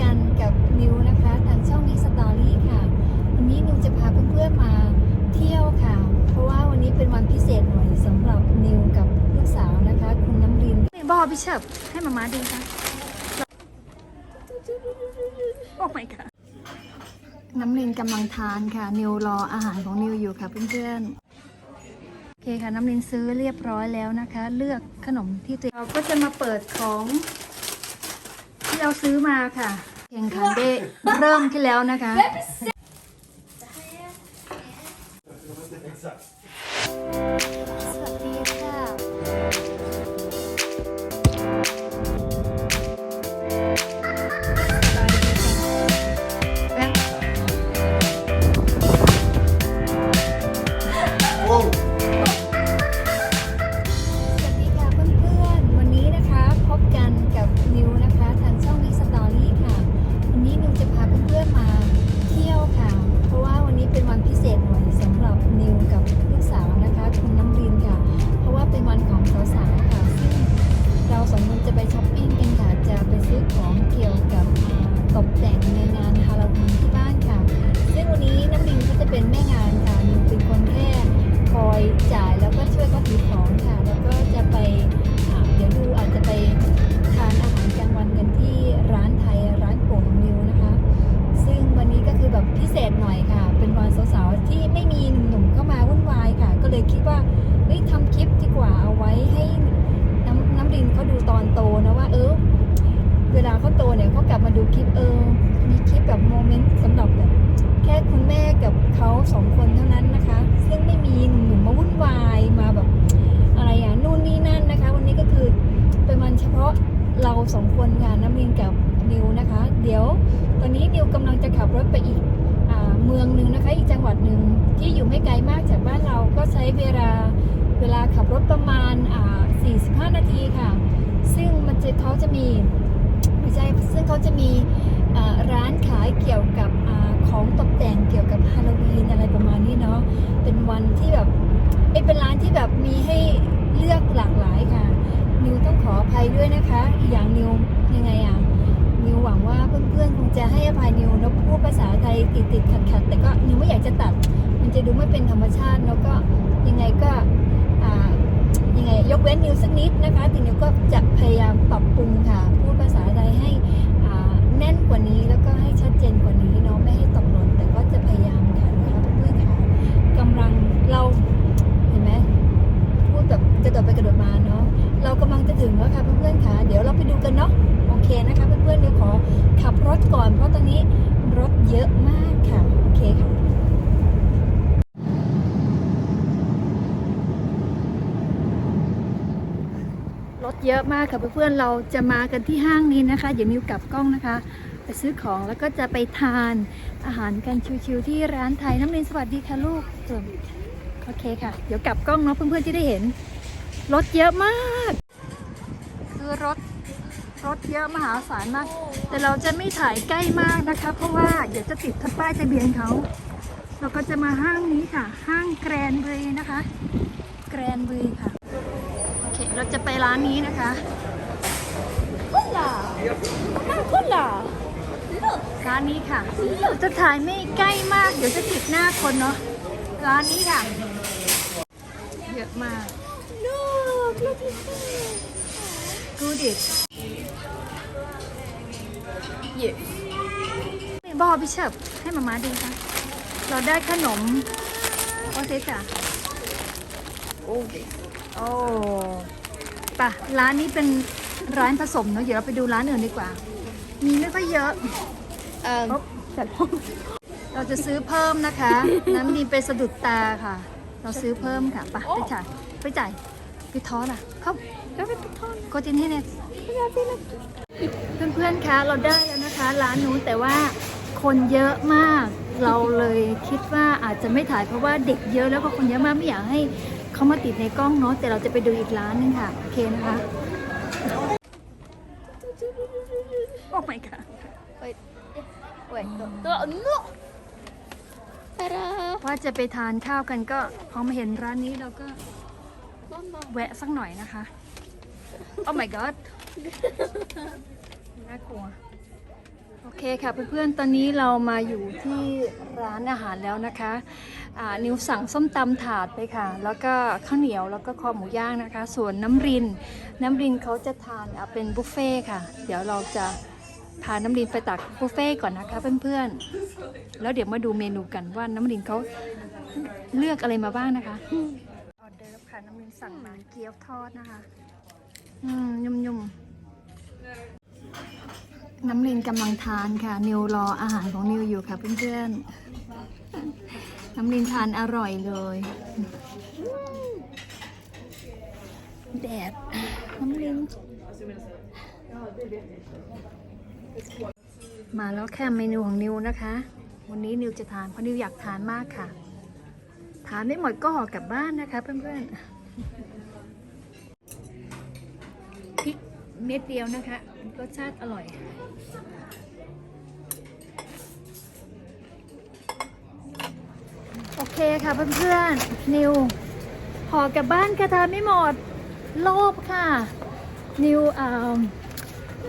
กันกับนิวนะคะทางช่องนี้สตอรี่ค่ะ วันนี้นิวจะพาเพื่อนๆมาเที่ยวค่ะ เพราะว่าวันนี้เป็นวันพิเศษหน่อยสำหรับนิวกับลูกสาวนะคะ คุณน้ำรินบอพี่เฉิบให้มามาดูค่ะโอ้ my god น้ำรินกำลังทานค่ะ นิวรออาหารของนิวอยู่ค่ะเพื่อนๆโอเคค่ะ น้ำรินซื้อเรียบร้อยแล้วนะคะ เลือกขนมที่ตัวเองเราก็จะมาเปิดของ ที่เราซื้อมาค่ะแข่งขันได้เริ่มขึ้นแล้วนะคะสวั สองคนค่ะน้ำมินกับนิวนะคะ เดี๋ยวตอนนี้นิวกำลังจะขับรถไปอีกอเมืองหนึ่งนะคะ อีกจังหวัดหนึ่งที่อยู่ไม่ไกลมากจากบ้านเราก็ใช้เวลาเวลาขับรถประมาณอ่า45 นาทีค่ะ ซึ่งมันจะเขาจะมีไม่ใช่ซึ่งเขาจะมีร้านขายเกี่ยวกับ ของตกแต่งเกี่ยวกับฮาโลวีนอะไรประมาณนี้เนาะ เป็นวันที่แบบเอ้ยเป็นร้านที่แบบมีให้เลือกหลากหลายค่ะ นิวต้องขออภัยด้วยนะคะ อีกอย่างนิวยังไงอะ นิวหวังว่าเพื่อนๆคงจะให้อภัยนิวนะพูดภาษาไทยติดติดขัดขัดๆแต่ก็นิวไม่อยากจะตัด มันจะดูไม่เป็นธรรมชาติแล้วก็ยังไงก็อ่ายังไงยกเว้นนิวสักนิดนะคะแต่นิวก็จะพยายามปรับปรุงค่ะ พูดภาษาไทยให้ แน่นกว่านี้แล้วก็ให้ชัดเจนกว่านี้เนาะไม่ให้ตกหล่นแต่ก็จะพยายามค่ะนะคะเพื่อนๆค่ะกำลังเราเห็นไหมพูดแบบกระโดดไปกระโดดมาเนาะเรากำลังจะถึงแล้วค่ะเพื่อนๆค่ะเดี๋ยวเราไปดูกันเนาะโอเคนะคะเพื่อนๆเดี๋ยวขอขับรถก่อน เพราะตอนนี้รถเยอะมากค่ะโอเคค่ะ รถ เยอะมากค่ะเพื่อนๆเราจะมากันที่ห้างนี้นะคะเดี๋ยวมิวกลับกล้องนะคะ ไปซื้อของแล้วก็จะไปทานอาหารกันชิวๆที่ร้านไทยน้ำรินสวัสดีค่ะลูกส่วนโอเคค่ะ เดี๋ยวกลับกล้องเนาะเพื่อนๆจะได้เห็นรถเยอะมาก คือรถรถเยอะมหาศาลมาก แต่เราจะไม่ถ่ายใกล้มากนะคะ เพราะว่าเดี๋ยวจะติดทับป้ายทะเบียนเขา เราก็จะมาห้างนี้ค่ะ ห้างแกรนบรีนะคะ แกรนบรีค่ะ เคเราจะไปร้านนี้นะคะคุล่าคุล่าร้านนี้ค่ะจะถ่ายไม่ใกล้มาก เดี๋ยวจะติดหน้าคนเนาะ ร้านนี้ค่ะ เยอะมาก Look look at this Good it Yes บอพี่เชิบให้มามาดูค่ะเราได้ขนม โอเคค่ะโอเคโอ้ ปะร้านนี้เป็นร้านผสมเนอะเดี๋ยวเราไปดูร้านอื่นดีกว่า มีไม่ค่อยเยอะเอ่อครบแต่เราจะซื้อเพิ่มนะคะ น้ำดีไปสะดุดตาค่ะ เราซื้อเพิ่มค่ะปะไปจ่ายไปจ่ายไปทอนอะเข้า jag vet inte ta โกจินให้เนี่ย jag vill inte เพื่อนๆคะเราได้แล้วนะคะ ร้านนู้นแต่ว่าคนเยอะมาก เราเลยคิดว่าอาจจะไม่ถ่ายเพราะว่าเด็กเยอะแล้วก็คนเยอะมากไม่อยากให้ เขามาติดในกล้องเนาะแต่เราจะไปดูอีกร้านหนึงค่ะ โอเคนะคะโอ้ my god wait wait då no tada ว่าจะไปทานข้าวกันก็พอมาเห็นร้านนี้เราก็ mamma แวะสักหน่อยนะคะ โอ้ my god น่ากลัว โอเคค่ะเพื่อนๆ ตอนนี้เรามาอยู่ที่ร้านอาหารแล้วนะคะอ่านิวสั่งส้มตำถาดไปค่ะ แล้วก็ข้าวเหนียวแล้วก็คอหมูย่างนะคะ ส่วนน้ำริน น้ำรินเขาจะทานอะเป็นบุฟเฟ่ต์ค่ะ เดี๋ยวเราจะพาน้ำรินไปตักบุฟเฟ่ต์ก่อนนะคะเพื่อนๆ แล้วเดี๋ยวมาดูเมนูกันว่าน้ำรินเขาเลือกอะไรมาบ้างนะคะออเดอร์ค่ะน้ำรินสั่งมาเกี๊ยวทอดนะคะ อืมยุ่มๆ น้ำลินกำลังทานค่ะ นิวรออาหารของนิวอยู่ค่ะเพื่อนๆ น้ำลินทานอร่อยเลย แดด น้ำลิน มาแล้วแค่เมนูของนิวนะคะ วันนี้นิวจะทานเพราะนิวอยากทานมากค่ะ ทานไม่หมดก็ห่อกลับบ้านนะคะเพื่อนๆพริกเม็ดเดียวนะคะรสชาติอร่อย คค่ะเพื่อนๆ นิวห่อกลับบ้านกระทานไม่หมด โลภค่ะ นิวอ่า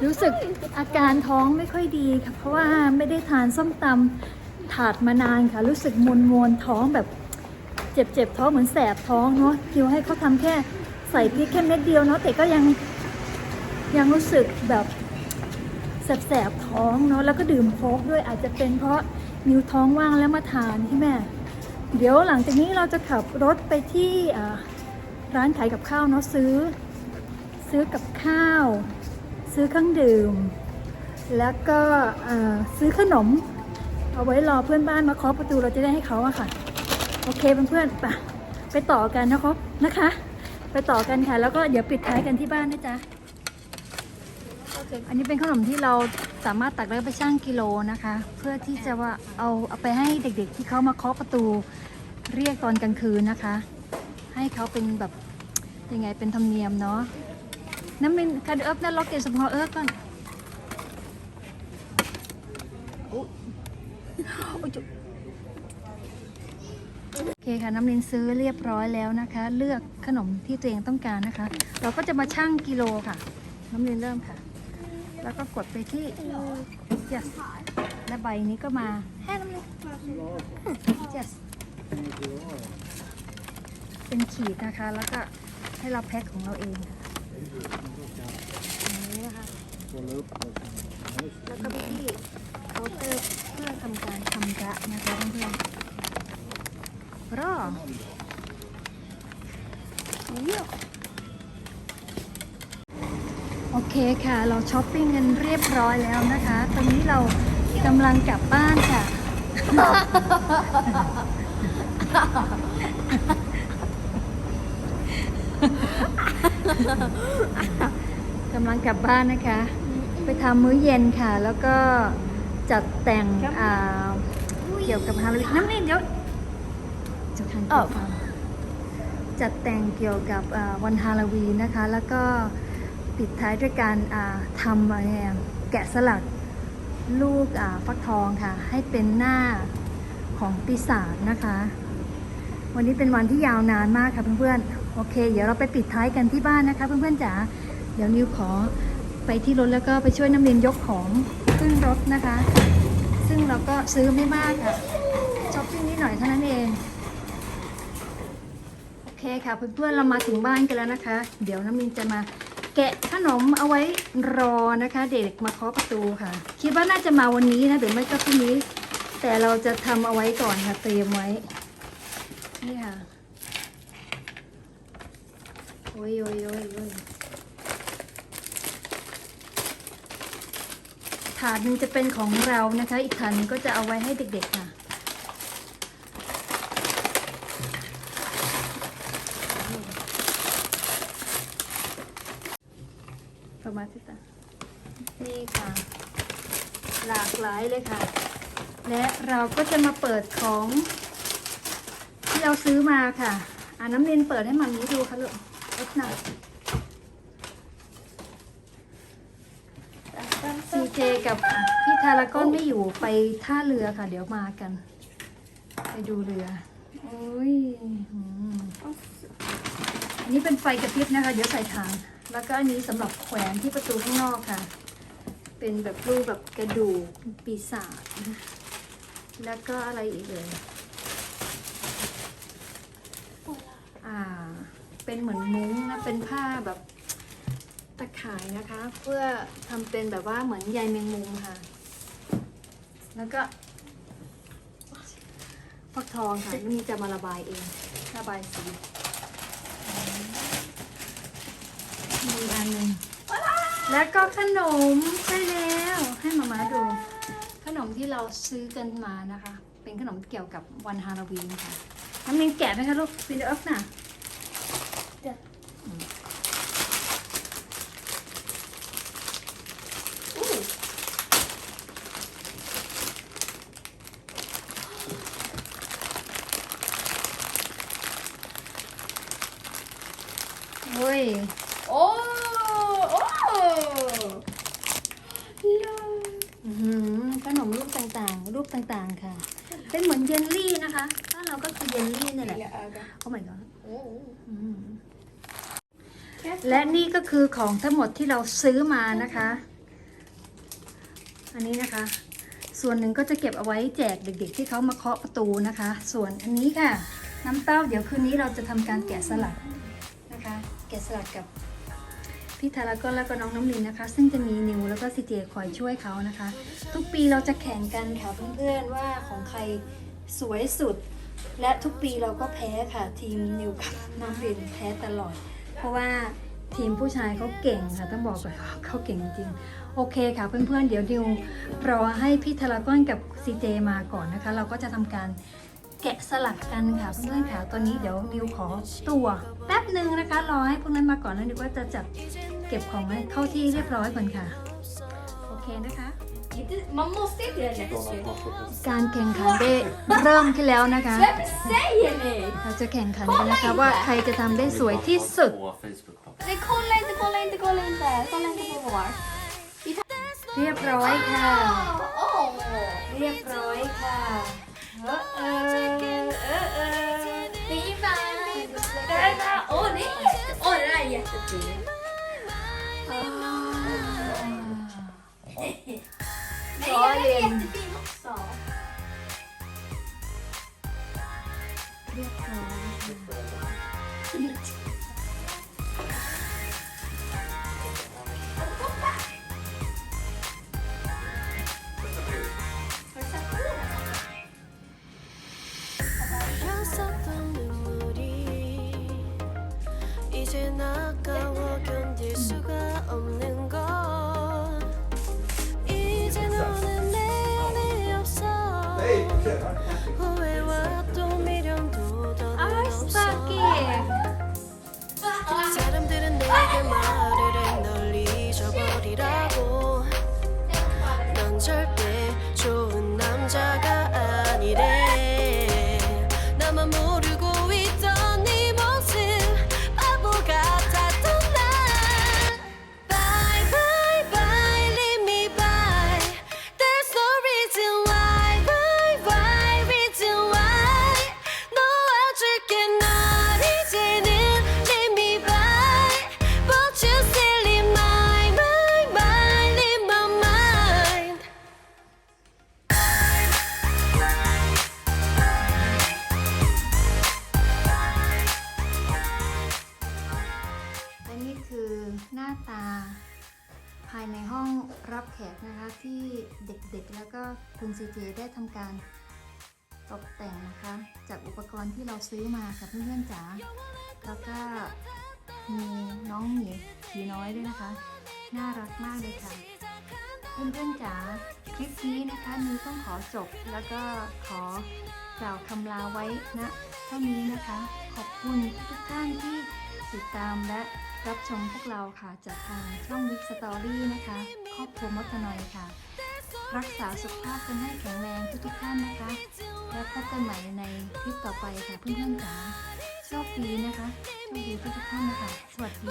รู้สึกอาการท้องไม่ค่อยดีค่ะ เพราะว่าไม่ได้ทานส้มตำถาดมานานค่ะ รู้สึกมวนมวนท้องแบบเจ็บเจ็บๆท้องเหมือนแสบท้องเนาะนิวให้เขาทำแค่ใส่พริกแค่เม็ดเดียวเนาะแต่ก็ยังยังรู้สึกแบบแสบๆท้องเนาะแล้วก็ดื่มโค้กด้วยอาจจะเป็นเพราะนิ้วท้องว่างแล้วมาทานใช่ไหม เดี๋ยวหลังจากนี้เราจะขับรถไปที่ร้านขายกับข้าวเนาะซื้อ ซื้อกับข้าว ซื้อเครื่องดื่ม แล้วก็ซื้อขนม เอาไว้รอเพื่อนบ้านมาเคาะประตูเราจะได้ให้เขาอะค่ะ โอเคเพื่อนๆไปไปต่อกันนะครับนะคะ ไปต่อกันค่ะ แล้วก็เดี๋ยวปิดท้ายกันที่บ้านนะจ๊ะ อันนี้เป็นขนมที่เราสามารถตักแล้วไปชั่งกิโลนะคะ เพื่อที่จะว่าเอาเอาไปให้เด็กๆ ที่เขามาเคาะประตูเรียกตอนกลางคืนนะคะ ให้เขาเป็นแบบยังไงเป็นธรรมเนียมเนาะน้ำมินคันเอิบนั่นล็อกเกสมพอเอิบก่อนโอุ๊ยจุโอเคค่ะน้ำลินซื้อเรียบร้อยแล้วนะคะ เลือกขนมที่ตัวเองต้องการนะคะ เราก็จะมาชั่งกิโลค่ะ น้ำลินเริ่มค่ะ แล้วก็กดไปที่ yes และใบนี้ก็มาแค่น้ำลิน yes เป็นขีดนะคะ แล้วก็ให้เราแพ็คของเราเองค่ะอย่างนี้นะคะ แล้วก็ไปที่เคาน์เตอร์เพื่อทำการชำระนะคะเพื่อนๆรอ โอเคค่ะ เราช้อปปิ้งกันเรียบร้อยแล้วนะคะ ตอนนี้เรากำลังกลับบ้านค่ะ กำลังกลับบ้านนะคะ ไปทำมื้อเย็นค่ะ แล้วก็จัดแต่งอ่าเกี่ยวกับฮาโลวีนน้ำนี่เดี๋ยวจะทานอ้าวฟังจัดแต่งเกี่ยวกับอ่าวันฮาโลวีนนะคะ แล้วก็ ปิดท้ายด้วยการทำอะไรแกะสลักลูกฟักทองค่ะ ให้เป็นหน้าของปีศาจนะคะ วันนี้เป็นวันที่ยาวนานมากค่ะเพื่อนๆ โอเค เดี๋ยวเราไปปิดท้ายกันที่บ้านนะคะ เพื่อนๆจ๋า เดี๋ยวนิวขอไปที่รถแล้วก็ไปช่วยน้ำเรียนยกของขึ้นรถนะคะ ซึ่งเราก็ซื้อไม่มากค่ะช้อปปิ้งนิดหน่อยเท่านั้นเอง โอเคค่ะเพื่อนๆเรามาถึงบ้านกันแล้วนะคะ เดี๋ยวน้ำมินจะมา แกะขนมเอาไว้รอนะคะ เด็กมาเคาะประตูค่ะ คิดว่าน่าจะมาวันนี้นะหรือไม่ก็พรุ่งนี้ แต่เราจะทำเอาไว้ก่อนค่ะเตรียมไว้ นี่ค่ะ โอ้ยโอ้ยโอ้ยโอ้ยถาดหนึ่งจะเป็นของเรานะคะ อีกถาดนึงก็จะเอาไว้ให้เด็กๆค่ะ ประมาณสิตานี่ค่ะ หลากหลายเลยค่ะ และเราก็จะมาเปิดของที่เราซื้อมาค่ะอ่าน้ำเนนเปิดให้มันนี้ดูค่ะลูกเอ็กหน่อย ซีเจกับพี่ทารากอนไม่อยู่ไปท่าเรือค่ะ เดี๋ยวมากัน ไปดูเรือโอ้ยอืมอันนี้เป็นไฟกระพริบนะคะ เดี๋ยวใส่ถ่าน แล้วก็อันนี้สำหรับแขวนที่ประตูข้างนอกค่ะ เป็นแบบรูปแบบกระดูกปีศาจแล้วก็อะไรอีกเลยอ่า เป็นเหมือนมุ้งนะ เป็นผ้าแบบตะข่ายนะคะ เพื่อทำเป็นแบบว่าเหมือนใยแมงมุมค่ะ แล้วก็ฟักทองค่ะนี่จะมาระบายเอง ระบายสี อีกอันหนึ่งแล้วก็ขนมใช่แล้วให้มามาดู ขนมที่เราซื้อกันมานะคะ เป็นขนมเกี่ยวกับวันฮาโลวีนค่ะน้ำมินแกะไหมคะลูกฟินเดอร์น่ะโอ้ย โอ้โอ้อื้อหือขนมรูปต่างๆ รูปต่างๆค่ะ เป็นเหมือนเยลลี่นะคะถ้านเราก็คือเยลลี่นี่แหละ โอ้ my god อืมและนี่ก็คือของทั้งหมดที่เราซื้อมานะคะ อันนี้นะคะ ส่วนหนึ่งก็จะเก็บเอาไว้แจกเด็ก ๆ ที่เขามาเคาะประตูนะคะ ส่วนอันนี้ค่ะ น้ำเต้าเดี๋ยวคืนนี้เราจะทำการแกะสลักนะคะ แกะสลักกับ พี่ธารากอนแล้วก็น้องน้ำลินนะคะ ซึ่งจะมีนิวแล้วก็ซีเจคอยช่วยเขานะคะ ทุกปีเราจะแข่งกันค่ะเพื่อนๆว่าของใครสวยสุด และทุกปีเราก็แพ้ค่ะทีมนิวกับน้องลินแพ้ตลอด เพราะว่าทีมผู้ชายเขาเก่งค่ะต้องบอกก่อนเขาเก่งจริงโอเคค่ะเพื่อนๆ เดี๋ยวนิวรอให้พี่ธารากอนกับซีเจมาก่อนนะคะ เราก็จะทำการแกะสลักกันค่ะเพื่อนๆค่ะตอนนี้เดี๋ยวนิวขอตัวแป๊บหนึ่งนะคะ รอให้พวกนั้นมาก่อนแล้วนิวก็จะจัด เก็บของไว้เข้าที่เรียบร้อยก่อนค่ะ โอเคนะคะ Man måste inte göra det. การแข่งขันได้เริ่มขึ้นแล้วนะคะ Vem säger ni? เราจะแข่งขันกันนะคะว่าใครจะทำได้สวยที่สุด På Facebook också. Nej, kolla inte, kolla inte, kolla inte. Kolla inte på vår. เรียบร้อยค่ะ Åh! เรียบร้อยค่ะเออเออเออเออ Fin värld. Det här är... Åh, det är jätte... Åh, det där är jättefint. Nej, det här är jättefin också. เรียบร้อยค่ะ Har du sett Sorry. jättefin också. 이제 나가 내게 말을 해 널 잊어버리라고. 넌 절대 กๆแล้วก็คุณซีเจได้ทำการตกแต่งนะคะ จากอุปกรณ์ที่เราซื้อมาค่ะเพื่อนๆจ๋าแล้วก็มีน้องหมีผีน้อยด้วยนะคะ น่ารักมากเลยค่ะ เพื่อนๆจ๋าคลิปนี้นะคะนิวต้องขอจบแล้วก็ขอกล่าวคำลาไว้ณเท่านี้นะคะ ขอบคุณทุกท่านที่ติดตามและรับชมพวกเราค่ะจากทางช่องวิกสตอรี่นะคะ ครอบครัวมดตนอยค่ะ รักษาสุขภาพกันให้แข็งแรงทุกๆท่านนะคะ แล้วพบกันใหม่ในคลิปต่อไปค่ะเพื่อนๆจ๋าโชคดีนะคะโชคดีทุกๆท่านนะคะสวัสดี